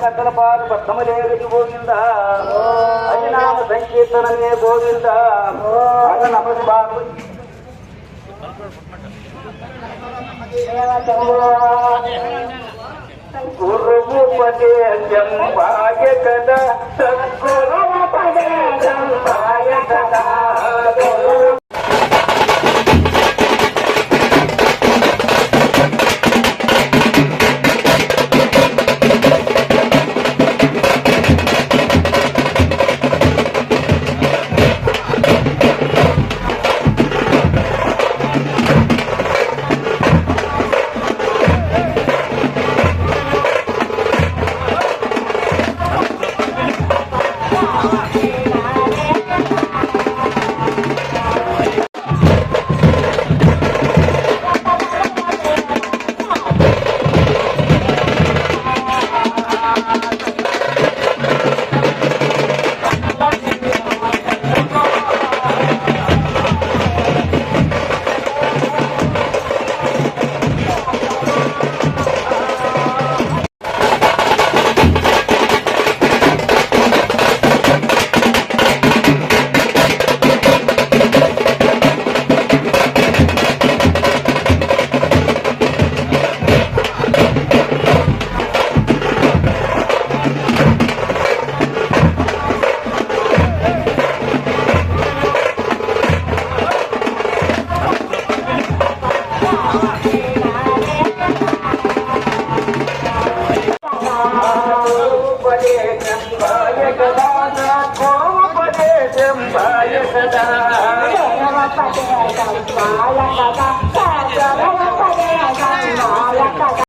కట్టల పాలు పద్మదేవికి గోవింద హరినామ సంకీర్తనమే గోవింద నమస్కారం గురువు పదేశం పాయ కదా పాయ కదా సద్గురు ఉపదేశం పాయ కదా పదేశం పాయ కదా